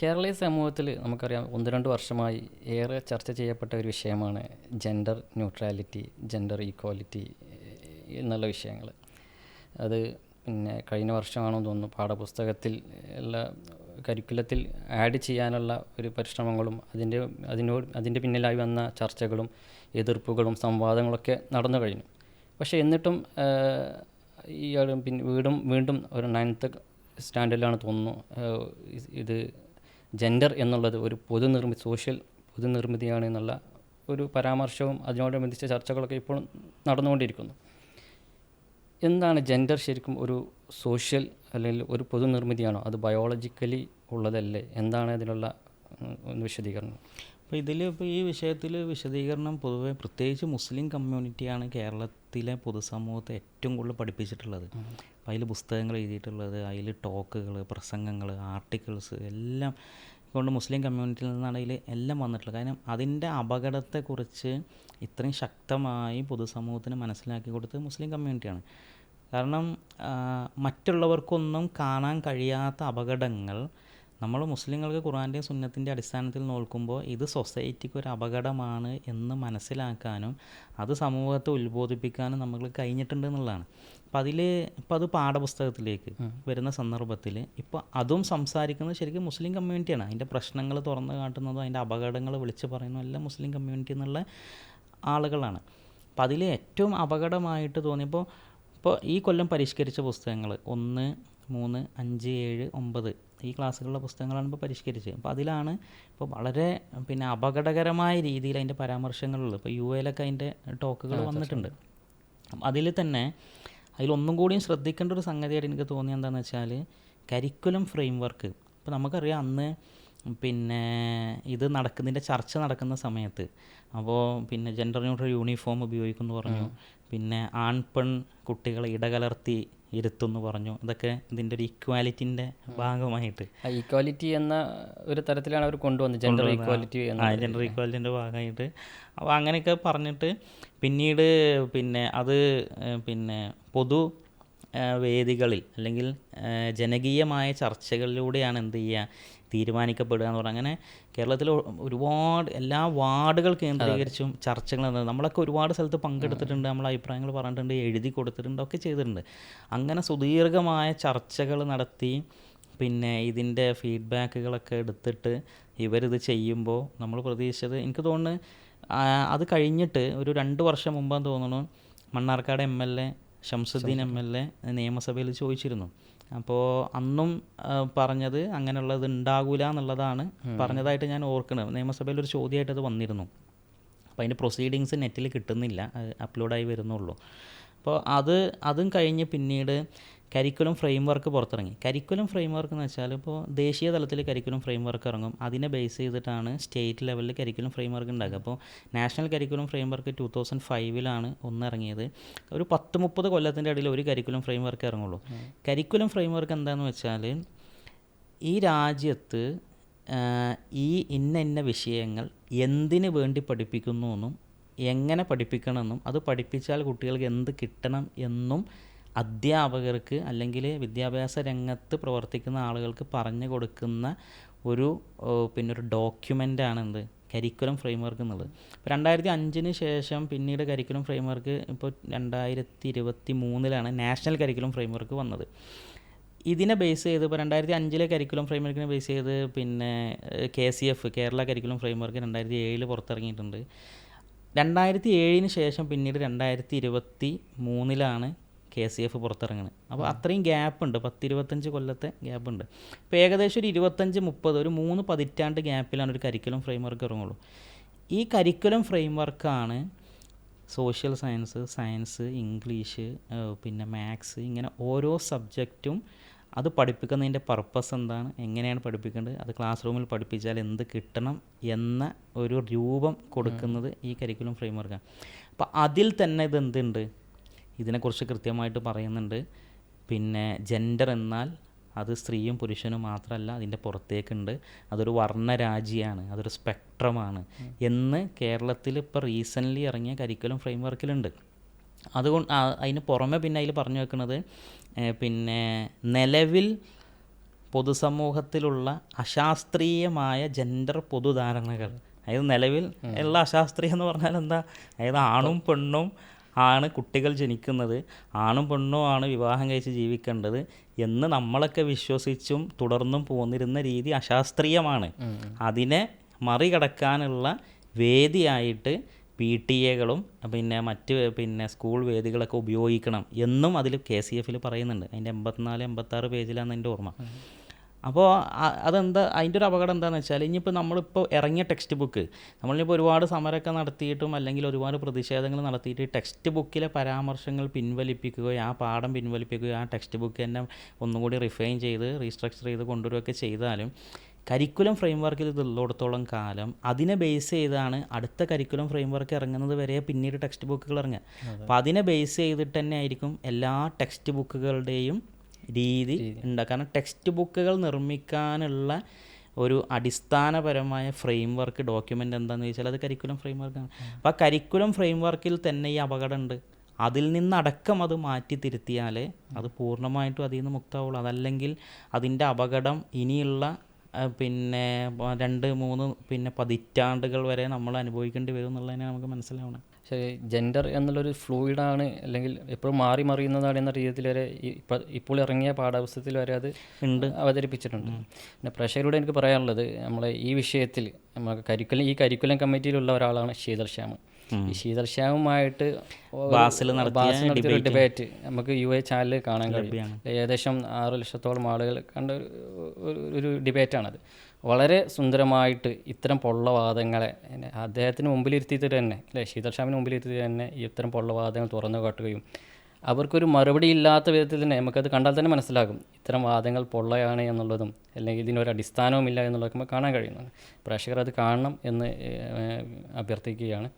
കേരളീയ സമൂഹത്തിൽ നമുക്കറിയാം ഒന്ന് രണ്ട് വർഷമായി ഏറെ ചർച്ച ചെയ്യപ്പെട്ട ഒരു വിഷയമാണ് ജെൻഡർ ന്യൂട്രാലിറ്റി ജെൻഡർ ഈക്വാലിറ്റി എന്നുള്ള വിഷയങ്ങൾ. അത് പിന്നെ കഴിഞ്ഞ വർഷമാണെന്ന് തോന്നുന്നു പാഠപുസ്തകത്തിൽ എല്ലാ കരിക്കുലത്തിൽ ആഡ് ചെയ്യാനുള്ള ഒരു പരിശ്രമങ്ങളും അതിന്റെ അതിനോട് അതിന്റെ പിന്നിലായി വന്ന ചർച്ചകളും എതിർപ്പുകളും സംവാദങ്ങളൊക്കെ നടന്നു കഴിഞ്ഞു. പക്ഷേ എന്നിട്ടും ഈ പിന്നെ വീടും വീണ്ടും ഒരു നയൻത്ത് സ്റ്റാൻഡേർഡിലാണ് തോന്നുന്നു ഇത് ജെൻഡർ എന്നുള്ളത് ഒരു പൊതുനിർമ്മി സോഷ്യൽ പൊതുനിർമ്മിതിയാണ് എന്നുള്ള ഒരു പരാമർശവും അതിനോടനുബന്ധിച്ച ചർച്ചകളൊക്കെ ഇപ്പോൾ നടന്നുകൊണ്ടിരിക്കുന്നു. എന്താണ് ജെൻഡർ ശരിക്കും ഒരു സോഷ്യൽ അല്ലെങ്കിൽ ഒരു പൊതുനിർമ്മിതിയാണോ? അത് ബയോളജിക്കലി ഉള്ളതല്ലേ? എന്താണ് അതിനുള്ള ഒന്ന് വിശദീകരണം. അപ്പോൾ ഇതിൽ ഇപ്പോൾ ഈ വിഷയത്തിൽ വിശദീകരണം പൊതുവേ പ്രത്യേകിച്ച് മുസ്ലിം കമ്മ്യൂണിറ്റിയാണ് കേരളത്തിലെ പൊതുസമൂഹത്തെ ഏറ്റവും കൂടുതൽ പഠിപ്പിച്ചിട്ടുള്ളത്. അപ്പോൾ അതിൽ പുസ്തകങ്ങൾ എഴുതിയിട്ടുള്ളത് അതിൽ ടോക്കുകൾ പ്രസംഗങ്ങൾ ആർട്ടിക്കിൾസ് എല്ലാം കൊണ്ട് മുസ്ലിം കമ്മ്യൂണിറ്റിയിൽ നിന്നാണ് അതിൽ എല്ലാം വന്നിട്ടുള്ളത്. കാരണം അതിന്റെ അപകടത്തെക്കുറിച്ച് ഇത്രയും ശക്തമായി പൊതുസമൂഹത്തിന് മനസ്സിലാക്കി കൊടുത്തത് മുസ്ലിം കമ്മ്യൂണിറ്റിയാണ് കാരണം മറ്റുള്ളവർക്കൊന്നും കാണാൻ കഴിയാത്ത അപകടങ്ങൾ നമ്മൾ മുസ്ലിങ്ങൾക്ക് ഖുറാന്റെയും സുന്നത്തിന്റെ അടിസ്ഥാനത്തിൽ നോക്കുമ്പോൾ ഇത് സൊസൈറ്റിക്ക് ഒരു അപകടമാണ് എന്ന് മനസ്സിലാക്കാനും അത് സമൂഹത്തെ ഉത്ബോധിപ്പിക്കാനും നമ്മൾ കഴിഞ്ഞിട്ടുണ്ട് എന്നുള്ളതാണ്. അപ്പം അതിൽ ഇപ്പം അത് പാഠപുസ്തകത്തിലേക്ക് വരുന്ന സന്ദർഭത്തിൽ ഇപ്പോൾ അതും സംസാരിക്കുന്നത് ശരിക്കും മുസ്ലിം കമ്മ്യൂണിറ്റിയാണ് അതിന്റെ പ്രശ്നങ്ങൾ തുറന്നു കാട്ടുന്നതും അതിന്റെ അപകടങ്ങൾ വിളിച്ച് പറയുന്നതും എല്ലാം മുസ്ലിം കമ്മ്യൂണിറ്റി എന്നുള്ള ആളുകളാണ്. അപ്പം അതിൽ ഏറ്റവും അപകടമായിട്ട് തോന്നിയപ്പോൾ ഇപ്പോൾ ഈ കൊല്ലം പരിഷ്കരിച്ച പുസ്തകങ്ങൾ ഒന്ന് മൂന്ന് അഞ്ച് ഏഴ് ഒമ്പത്. ഈ ക്ലാസ്സുകളിലെ പുസ്തകങ്ങളാണ് ഇപ്പോൾ പരിഷ്കരിച്ചത്. അപ്പോൾ അതിലാണ് ഇപ്പോൾ വളരെ പിന്നെ അപകടകരമായ രീതിയിൽ അതിന്റെ പരാമർശങ്ങളുള്ളത്. ഇപ്പോൾ യു എയിലൊക്കെ അതിന്റെ ടോക്കുകൾ വന്നിട്ടുണ്ട്. അതിൽ തന്നെ അതിലൊന്നും കൂടിയും ശ്രദ്ധിക്കേണ്ട ഒരു സംഗതിയായിട്ട് എനിക്ക് തോന്നിയത് എന്താണെന്ന് വെച്ചാൽ കരിക്കുലം ഫ്രെയിം വർക്ക് ഇപ്പോൾ നമുക്കറിയാം അന്ന് പിന്നെ ഇത് നടക്കുന്നതിന്റെ ചർച്ച നടക്കുന്ന സമയത്ത് അപ്പോൾ പിന്നെ ജെൻഡർ ന്യൂട്രൽ യൂണിഫോം ഉപയോഗിക്കുമെന്ന് പറഞ്ഞു. പിന്നെ ആൺ പെൺ കുട്ടികളെ ഇടകലർത്തി ഇരുത്തുമെന്ന് പറഞ്ഞു. ഇതൊക്കെ ഇതിന്റെ ഒരു ഇക്വാലിറ്റിന്റെ ഭാഗമായിട്ട്. ഇക്വാലിറ്റി എന്ന ഒരു തരത്തിലാണ് അവർ കൊണ്ടുവന്നത്. ജെൻഡർ ഇക്വാലിറ്റി ആ എന്ന ജെൻഡർ ഇക്വാലിറ്റിന്റെ ഭാഗമായിട്ട്. അപ്പോൾ അങ്ങനെയൊക്കെ പറഞ്ഞിട്ട് പിന്നീട് പിന്നെ അത് പിന്നെ പൊതു വേദികളിൽ അല്ലെങ്കിൽ ജനകീയമായ ചർച്ചകളിലൂടെയാണ് എന്ത് ചെയ്യുക? തീരുമാനിക്കപ്പെടുക എന്ന് പറഞ്ഞാൽ അങ്ങനെ കേരളത്തിൽ ഒരുപാട് എല്ലാ വാർഡുകൾ കേന്ദ്രീകരിച്ചും ചർച്ചകൾ നടന്നത്. നമ്മളൊക്കെ ഒരുപാട് സ്ഥലത്ത് പങ്കെടുത്തിട്ടുണ്ട്. നമ്മൾ അഭിപ്രായങ്ങൾ പറഞ്ഞിട്ടുണ്ട് എഴുതി കൊടുത്തിട്ടുണ്ട് ഒക്കെ ചെയ്തിട്ടുണ്ട്. അങ്ങനെ സുദീർഘമായ ചർച്ചകൾ നടത്തി പിന്നെ ഇതിന്റെ ഫീഡ്ബാക്കുകളൊക്കെ എടുത്തിട്ട് ഇവരിത് ചെയ്യുമ്പോൾ നമ്മൾ പ്രതീക്ഷിച്ചത് എനിക്ക് തോന്നുന്നു അത് കഴിഞ്ഞിട്ട് ഒരു രണ്ട് വർഷം മുമ്പാന്ന് തോന്നുന്നു Mannarkkad M L A Shamsuddin M L A നിയമസഭയിൽ ചോദിച്ചിരുന്നു. അപ്പോൾ അന്നും പറഞ്ഞത് അങ്ങനെയുള്ളത് ഉണ്ടാകൂല എന്നുള്ളതാണ് പറഞ്ഞതായിട്ട് ഞാൻ ഓർക്കുന്നത് നിയമസഭയിൽ ഒരു ചോദ്യമായിട്ട് അത് വന്നിരുന്നു. അപ്പോൾ അതിന്റെ പ്രൊസീഡിങ്സ് നെറ്റിൽ കിട്ടുന്നില്ല. അപ്ലോഡായി വരുന്നുള്ളൂ. അപ്പോൾ അത് അതും കഴിഞ്ഞ് പിന്നീട് കരിക്കുലം ഫ്രെയിം വർക്ക് പുറത്തിറങ്ങി. കരിക്കുലം ഫ്രെയിം വർക്ക് എന്ന് വെച്ചാൽ ഇപ്പോൾ ദേശീയ തലത്തിൽ കരിക്കുലം ഫ്രെയിം വർക്ക് ഇറങ്ങും. അതിനെ ബേസ് ചെയ്തിട്ടാണ് സ്റ്റേറ്റ് ലെവലിൽ കരിക്കുലം ഫ്രെയിം വർക്ക് ഉണ്ടാക്കുക അപ്പോൾ national curriculum framework two thousand ഫൈവിലാണ് ഒന്ന് ഇറങ്ങിയത് ഒരു പത്ത് മുപ്പത് കൊല്ലത്തിന്റെ ഇടയിൽ ഒരു കരിക്കുലം ഫ്രെയിം വർക്ക് ഇറങ്ങുള്ളൂ കരിക്കുലം ഫ്രെയിം വർക്ക് എന്താണെന്ന് വെച്ചാൽ ഈ രാജ്യത്ത് ഈ ഇന്ന ഇന്ന വിഷയങ്ങൾ എന്തിനു വേണ്ടി പഠിപ്പിക്കുന്നു എന്നും എങ്ങനെ പഠിപ്പിക്കണമെന്നും അത് പഠിപ്പിച്ചാൽ കുട്ടികൾക്ക് എന്ത് കിട്ടണം എന്നും അധ്യാപകർക്ക് അല്ലെങ്കിൽ വിദ്യാഭ്യാസ രംഗത്ത് പ്രവർത്തിക്കുന്ന ആളുകൾക്ക് പറഞ്ഞു കൊടുക്കുന്ന ഒരു പിന്നൊരു ഡോക്യുമെന്റാണ് എന്ത്? കരിക്കുലം ഫ്രെയിം വർക്ക് എന്നുള്ളത്. ഇപ്പോൾ രണ്ടായിരത്തി അഞ്ചിന് ശേഷം പിന്നീട് കരിക്കുലം ഫ്രെയിംവർക്ക് ഇപ്പോൾ രണ്ടായിരത്തി ഇരുപത്തി മൂന്നിലാണ് നാഷണൽ കരിക്കുലം ഫ്രെയിംവർക്ക് വന്നത്. ഇതിനെ ബേസ് ചെയ്ത് ഇപ്പോൾ രണ്ടായിരത്തി അഞ്ചിലെ കരിക്കുലം ഫ്രെയിംവർക്കിനെ ബേസ് ചെയ്ത് പിന്നെ K C F Kerala curriculum framework രണ്ടായിരത്തി ഏഴിൽ പുറത്തിറങ്ങിയിട്ടുണ്ട്. രണ്ടായിരത്തി ഏഴിന് ശേഷം പിന്നീട് രണ്ടായിരത്തി ഇരുപത്തി മൂന്നിലാണ് കെ സി എഫ് പുറത്തിറങ്ങുന്നത് അപ്പോൾ അത്രയും ഗ്യാപ്പ് ഉണ്ട്. പത്തിരുപത്തഞ്ച് കൊല്ലത്തെ ഗ്യാപ്പ് ഉണ്ട്. ഇപ്പോൾ ഏകദേശം ഒരു ഇരുപത്തഞ്ച് മുപ്പത് ഒരു മൂന്ന് പതിറ്റാണ്ട് ഗ്യാപ്പിലാണ് ഒരു കരിക്കുലം ഫ്രെയിം വർക്ക് ഇറങ്ങുള്ളൂ. ഈ കരിക്കുലം ഫ്രെയിം വർക്കാണ് സോഷ്യൽ സയൻസ് സയൻസ് ഇംഗ്ലീഷ് പിന്നെ മാത്സ് ഇങ്ങനെ ഓരോ സബ്ജക്റ്റും അത് പഠിപ്പിക്കുന്നതിന്റെ പർപ്പസ് എന്താണ് എങ്ങനെയാണ് പഠിപ്പിക്കേണ്ടത് അത് ക്ലാസ് റൂമിൽ പഠിപ്പിച്ചാൽ എന്ത് കിട്ടണം എന്ന ഒരു രൂപം കൊടുക്കുന്നത് ഈ കരിക്കുലം ഫ്രെയിം വർക്കാണ് അപ്പോൾ അതിൽ തന്നെ ഇത് എന്തുണ്ട്? ഇതിനെക്കുറിച്ച് കൃത്യമായിട്ട് പറയുന്നുണ്ട്. പിന്നെ ജെൻഡർ എന്നാൽ അത് സ്ത്രീയും പുരുഷനും മാത്രമല്ല അതിന്റെ പുറത്തേക്കുണ്ട്. അതൊരു വർണരാജിയാണ് അതൊരു സ്പെക്ട്രമാണ് എന്ന് കേരളത്തിൽ ഇപ്പോൾ റീസെന്റ്ലി ഇറങ്ങിയ കരിക്കുലം ഫ്രെയിം വർക്കിലുണ്ട് അതുകൊണ്ട് അതിന് പുറമെ പിന്നെ അതിൽ പറഞ്ഞു വെക്കുന്നത് പിന്നെ നിലവിൽ പൊതുസമൂഹത്തിലുള്ള അശാസ്ത്രീയമായ ജെൻഡർ പൊതുധാരണകൾ. അതായത് നിലവിൽ ഉള്ള അശാസ്ത്രീയം എന്ന് പറഞ്ഞാൽ എന്താ? അതായത് ആണും പെണ്ണും ആണ് കുട്ടികൾ ജനിക്കുന്നത്. ആണും പെണ്ണും ആണ് വിവാഹം കഴിച്ച് ജീവിക്കേണ്ടത് എന്ന് നമ്മളൊക്കെ വിശ്വസിച്ചും തുടർന്നും പോന്നിരുന്ന രീതി അശാസ്ത്രീയമാണ്. അതിനെ മറികടക്കാനുള്ള വേദിയായിട്ട് പി ടി എകളും പിന്നെ മറ്റ് പിന്നെ സ്കൂൾ വേദികളൊക്കെ ഉപയോഗിക്കണം എന്നും അതിൽ കെ സി എഫിൽ പറയുന്നുണ്ട്. അതിന്റെ എൺപത്തിനാല് എൺപത്താറ് പേജിലാണ് എന്റെ ഓർമ്മ. അപ്പോൾ അതെന്താ അതിന്റെ ഒരു അപകടം എന്താണെന്ന് വെച്ചാൽ ഇനിയിപ്പോൾ നമ്മളിപ്പോൾ ഇറങ്ങിയ ടെക്സ്റ്റ് ബുക്ക് നമ്മളിപ്പോൾ ഒരുപാട് സമരമൊക്കെ നടത്തിയിട്ടും അല്ലെങ്കിൽ ഒരുപാട് പ്രതിഷേധങ്ങൾ നടത്തിയിട്ട് ടെക്സ്റ്റ് ബുക്കിലെ പരാമർശങ്ങൾ പിൻവലിപ്പിക്കുകയോ ആ പാഠം പിൻവലിപ്പിക്കുകയോ ആ ടെക്സ്റ്റ് ബുക്ക് തന്നെ ഒന്നുകൂടി റിഫൈൻ ചെയ്ത് റീസ്ട്രക്ചർ ചെയ്ത് കൊണ്ടുവരികയൊക്കെ ചെയ്താലും കരിക്കുലം ഫ്രെയിം വർക്കിൽ ഇതുള്ളിടത്തോളം കാലം അതിനെ ബേസ് ചെയ്താണ് അടുത്ത കരിക്കുലം ഫ്രെയിം വർക്ക് ഇറങ്ങുന്നത് വരെ പിന്നീട് ടെക്സ്റ്റ് ബുക്കുകൾ ഇറങ്ങുക. അപ്പോൾ അതിനെ ബേസ് ചെയ്തിട്ട് തന്നെ ആയിരിക്കും എല്ലാ ടെക്സ്റ്റ് ബുക്കുകളുടെയും രീതി ഉണ്ടാക്കുക. കാരണം ടെക്സ്റ്റ് ബുക്കുകൾ നിർമ്മിക്കാനുള്ള ഒരു അടിസ്ഥാനപരമായ ഫ്രെയിം വർക്ക് ഡോക്യുമെന്റ് എന്താണെന്ന് ചോദിച്ചാൽ അത് കരിക്കുലം ഫ്രെയിം വർക്കാണ് അപ്പോൾ ആ കരിക്കുലം ഫ്രെയിം വർക്കിൽ തന്നെ ഈ അപകടമുണ്ട്. അതിൽ നിന്നടക്കം അത് മാറ്റി തിരുത്തിയാൽ അത് പൂർണമായിട്ടും അതിൽ നിന്ന് മുക്തമാവുള്ളൂ. അതല്ലെങ്കിൽ അതിന്റെ അപകടം ഇനിയുള്ള പിന്നെ രണ്ട് മൂന്ന് പിന്നെ പതിറ്റാണ്ടുകൾ വരെ നമ്മൾ അനുഭവിക്കേണ്ടി വരും എന്നുള്ളതിനെ നമുക്ക് മനസ്സിലാവണം. പക്ഷേ ജെൻഡർ എന്നുള്ളൊരു ഫ്ലൂയിഡാണ് അല്ലെങ്കിൽ എപ്പോഴും മാറി മറിയുന്നതാണ് എന്ന രീതിയിൽ വരെ ഇപ്പം ഇപ്പോൾ ഇറങ്ങിയ പാഠപുസ്തകത്തിൽ വരെ അത് ഉണ്ട്. അവതരിപ്പിച്ചിട്ടുണ്ട്. പിന്നെ പ്രേക്ഷകരോട് എനിക്ക് പറയാനുള്ളത് നമ്മളെ ഈ വിഷയത്തിൽ നമ്മൾ കരിക്കുലം ഈ കരിക്കുലം കമ്മിറ്റിയിലുള്ള ഒരാളാണ് ശീതൾ ശ്യാം ഈ ശീതൾ ശ്യാമുമായിട്ട് ബാസിൽ നടത്തിയ ഡിബേറ്റ് നമുക്ക് യു എ ചാനലിൽ കാണാൻ കഴിയും. ഏകദേശം ആറ് ലക്ഷത്തോളം ആളുകൾ കണ്ട ഒരു ഡിബേറ്റാണത് വളരെ സുന്ദരമായിട്ട് ഇത്തരം പൊള്ളവാദങ്ങളെ അദ്ദേഹത്തിന് മുമ്പിലിരുത്തിയിട്ട് തന്നെ അല്ലേ? ശീതൾ ഷാമിന് മുമ്പിലിരുത്തിയിട്ട് തന്നെ ഇത്തരം പൊള്ളവാദങ്ങൾ തുറന്നു കാട്ടുകയും അവർക്കൊരു മറുപടി ഇല്ലാത്ത വിധത്തിൽ തന്നെ നമുക്കത് കണ്ടാൽ തന്നെ മനസ്സിലാകും. ഇത്തരം വാദങ്ങൾ പൊള്ളയാണ് എന്നുള്ളതും അല്ലെങ്കിൽ ഇതിനൊരു അടിസ്ഥാനവുമില്ല എന്നുള്ളതൊക്കെ നമുക്ക് കാണാൻ കഴിയുന്നുണ്ട്. പ്രേക്ഷകർ അത് കാണണം എന്ന് അഭ്യർത്ഥിക്കുകയാണ്.